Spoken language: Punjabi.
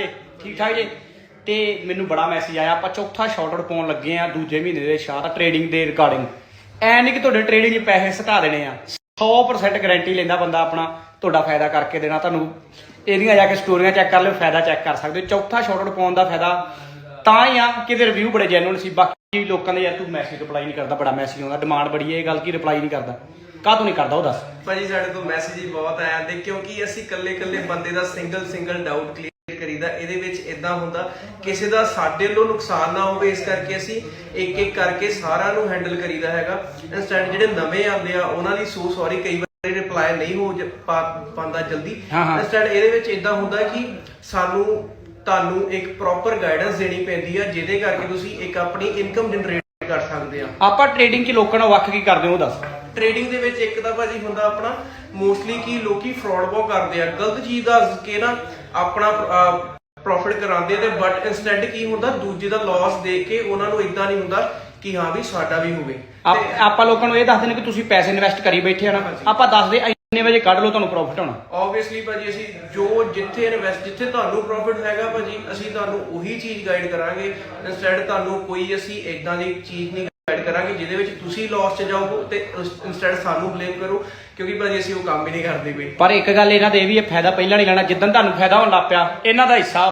ਜੀ? ਠੀਕ ਠਾਕ ਜੀ? ਤੇ ਮੈਨੂੰ ਬੜਾ ਮੈਸੇਜ ਆਇਆ, ਆਪਾਂ ਚੌਥਾ ਸ਼ਾਰਟ ਪਾਉਣ ਲੱਗੇ ਆ ਦੂਜੇ ਮਹੀਨੇ ਦੇ ਸ਼ਾਰਟ ਟ੍ਰੇਡਿੰਗ ਦੇ ਰਿਗਾਰਡਿੰਗ ਐ ਨਹੀਂ ਕਿ ਤੁਹਾਡੇ ਟ੍ਰੇਡਿੰਗ 'ਚ ਪੈਸੇ ਸਟਾ ਦੇਣੇ ਆ। 100% ਗਾਰੰਟੀ ਲੈਂਦਾ ਬੰਦਾ ਆਪਣਾ, ਤੁਹਾਡਾ ਫਾਇਦਾ ਕਰਕੇ ਦੇਣਾ ਤੁਹਾਨੂੰ। ਇਹਦੀਆਂ ਜਾ ਕੇ ਸਟੋਰੀਆਂ ਚੈੱਕ ਕਰ ਲਿਓ, ਫਾਇਦਾ ਚੈੱਕ ਕਰ ਸਕਦੇ ਹੋ। ਚੌਥਾ ਸ਼ਾਰਟ ਪਾਉਣ ਦਾ ਫਾਇਦਾ ਤਾਂ ਹੀ ਆ ਕਿ ਇਹਦੇ ਰਿਵਿਊ ਬੜੇ ਜੈਨੂਨ ਸੀ। ਬਾਕੀ ਲੋਕਾਂ ਦੇ ਯਾਰ ਤੂੰ ਮੈਸੇਜ ਰਿਪਲਾਈ ਨਹੀਂ ਕਰਦਾ, ਬੜਾ ਮੈਸੇਜ ਆਉਂਦਾ। ਡਿਮਾਂਡ ਬੜੀ ਹੈ ਇਹ ਗੱਲ ਕੀ ਰਿਪਲਾਈ ਨਹੀਂ ਕਰਦਾ? ਕਾਹ ਤੂੰ ਨਹੀਂ ਕਰਦਾ ਉਹ ਦੱਸ? ਭਾਜੀ, ਸਾਡੇ ਤੋਂ ਮੈਸੇਜ ਹੀ ਬਹੁਤ ਆਇਆ ਤੇ ਕਿਉਂਕਿ ਅਸੀਂ ਇਕੱਲੇ ਇਕੱਲੇ ਬੰਦੇ ਦਾ ਸਿੰਗਲ ਸਿੰਗਲ ਡਾਊਟ ਕਲੀਅਰ ਕਰੀਦਾ ਇਹਦੇ ਵਿੱਚ ਇਦਾਂ ਹੁੰਦਾ ਕਿਸੇ ਦਾ ਸਾਡੇ ਵੱਲੋਂ ਨੁਕਸਾਨ ਨਾ ਹੋਵੇ ਇਸ ਕਰਕੇ ਅਸੀਂ ਇੱਕ ਇੱਕ ਕਰਕੇ ਸਾਰਿਆਂ ਨੂੰ ਹੈਂਡਲ ਕਰੀਦਾ ਹੈਗਾ। ਇਨਸਟੈਂਟ ਜਿਹੜੇ ਨਵੇਂ ਆਉਂਦੇ ਆ ਉਹਨਾਂ ਲਈ ਸੋ ਸੌਰੀ ਕਈ ਵਾਰੀ ਰਿਪਲਾਈ ਨਹੀਂ ਹੋ ਪਾਉਂਦਾ ਜਲਦੀ। ਇਨਸਟੈਂਟ ਇਹਦੇ ਵਿੱਚ ਇਦਾਂ ਹੁੰਦਾ ਕਿ ਸਾਨੂੰ ਤੁਹਾਨੂੰ ਇੱਕ ਪ੍ਰੋਪਰ ਗਾਈਡੈਂਸ ਦੇਣੀ ਪੈਂਦੀ ਆ ਜਿਹਦੇ ਕਰਕੇ ਤੁਸੀਂ ਇੱਕ ਆਪਣੀ ਇਨਕਮ ਜਨਰੇਟ ਕਰ ਸਕਦੇ ਆ। ਆਪਾਂ ਟ੍ਰੇਡਿੰਗ 'ਚ ਲੋਕਾਂ ਨੂੰ ਵੱਖ ਕੀ ਕਰਦੇ ਹੋ ਉਹ ਦੱਸ। ਟ੍ਰੇਡਿੰਗ ਦੇ ਵਿੱਚ ਇੱਕ ਤਾਂ ਭਾਜੀ ਹੁੰਦਾ ਆਪਣਾ ਮੋਸਟਲੀ ਕੀ ਲੋਕੀ ਫਰਾਡ ਬਹੁਤ ਕਰਦੇ ਆ। ਗਲਤ ਚੀਜ਼ ਦੱਸ ਕੇ ਨਾ ਆਪਣਾ ਪ੍ਰੋਫਿਟ ਕਰਾਉਂਦੇ ਤੇ ਬਟ ਇਨਸਟੈਂਟ ਕੀ ਹੁੰਦਾ ਦੂਜੇ ਦਾ ਲਾਸ ਦੇਖ ਕੇ ਉਹਨਾਂ ਨੂੰ ਇਦਾਂ ਨਹੀਂ ਹੁੰਦਾ ਕਿ ਹਾਂ ਵੀ ਸਾਡਾ ਵੀ ਹੋਵੇ। ਆਪ- ਆਪਾਂ ਲੋਕਾਂ ਨੂੰ ਇਹ ਦੱਸਦੇ ਨੇ ਕਿ ਤੁਸੀਂ ਪੈਸੇ ਇਨਵੈਸਟ ਕਰੀ ਬੈਠੇ ਆ ਨਾ। ਆਪਾਂ ਦੱਸਦੇ ਇੰਨੇ ਵਜੇ ਕੱਢ ਲਓ ਤੁਹਾਨੂੰ ਪ੍ਰੋਫਿਟ ਹੋਣਾ। ਆਬਵੀਅਸਲੀ ਭਾਜੀ ਅਸੀਂ ਜੋ ਜਿੱਥੇ ਇਨਵੈਸਟ ਜਿੱਥੇ ਤੁਹਾਨੂੰ ਪ੍ਰੋਫਿਟ ਹੈਗਾ ਭਾਜੀ ਅਸੀਂ ਤੁਹਾਨੂੰ ਉਹੀ ਚੀਜ਼ ਗਾਈਡ ਕਰਾਂਗੇ। ਇਨਸਟੈਡ ਤੁਹਾਨੂੰ ਕੋਈ ਅਸੀਂ ਇਦਾਂ ਦੀ ਚੀਜ਼ ਨਹੀਂ ਗਾਈਡ ਕਰਾਂਗੇ, ਜਿਹਦੇ ਵਿੱਚ ਤੁਸੀਂ ਲਾਸ 'ਚ ਜਾਓ ਤੇ ਇਨਸਟੈਡ ਸਾਨੂੰ ਬਲੇਮ ਕਰੋ, ਕਿਉਂਕਿ ਭਾਜੀ ਅਸੀਂ ਉਹ ਕੰਮ ਹੀ ਨਹੀਂ ਕਰਦੇ ਕੋਈ ਪਰ ਇੱਕ ਗੱਲ ਇਹਨਾਂ ਦੇ ਇਹ ਵੀ ਹੈ ਫਾਇਦਾ ਪਹਿਲਾਂ ਨਹੀਂ ਲੈਣਾ, ਜਿੱਦਣ ਤੁਹਾਨੂੰ ਫਾਇਦਾ ਹੋਣ ਲੱਗ ਪਿਆ, ਇਹਨਾਂ ਦਾ ਹਿੱਸਾ